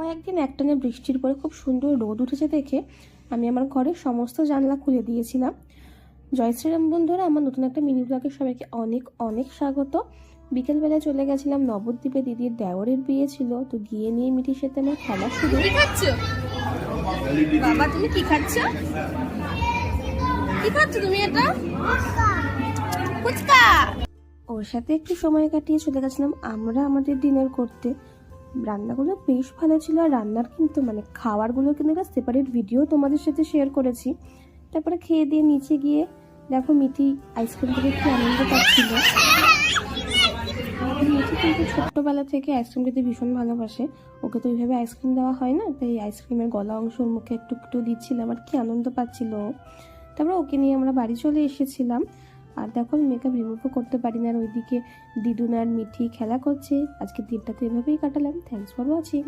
কয়েকদিন একটানে বৃষ্টির পরে খুব সুন্দর রোদ উঠেছে দেখে আমি আমার ঘরের সমস্ত জানলা খুলে দিয়েছিলাম। জয় শ্রীরাম বন্ধুরা আমার নতুন একটা মিনি ব্লগে সবাইকে অনেক অনেক স্বাগত। বিকেলবেলায় চলে গেছিলাম নবদ্বীপে দিদির দেওরের বিয়ে ছিল তো গিয়ে নিয়ে মিঠির সাথে আমার খেলা শুরু। বাবা তুমি কি খাচ্ছ? কি খাচ্ছ তুমি এটা? ফুচকা। ওর সাথে একটু সময় কাটিয়ে চলে গেছিলাম আমরা আমাদের ডিনার করতে। রান্নাগুলো বেশ ভালো ছিল আর রান্নার কিন্তু মানে খাবারগুলো কিন্তু একটা সেপারেট ভিডিও তোমাদের সাথে শেয়ার করেছি। তারপরে খেয়ে দিয়ে নিচে গিয়ে দেখো মিঠি আইসক্রিম থেকে একটু আনন্দ পাচ্ছিল। মিঠি কিন্তু ছোট্টবেলা থেকে আইসক্রিম খেতে ভীষণ ভালোবাসে। ওকে তো ওইভাবে আইসক্রিম দেওয়া হয় না, তাই আইসক্রিমের গলা অংশ ওর মুখে একটু একটু দিচ্ছিলাম আর কি আনন্দ পাচ্ছিল। তারপরে ওকে নিয়ে আমরা বাড়ি চলে এসেছিলাম। আর দেখো আমি মেকআপ রিমুভও করতে পারি না আর ওইদিকে দিদুন আর মিঠি খেলা করছে। আজকে দিনটা তো এভাবেই কাটালাম। Thanks for watching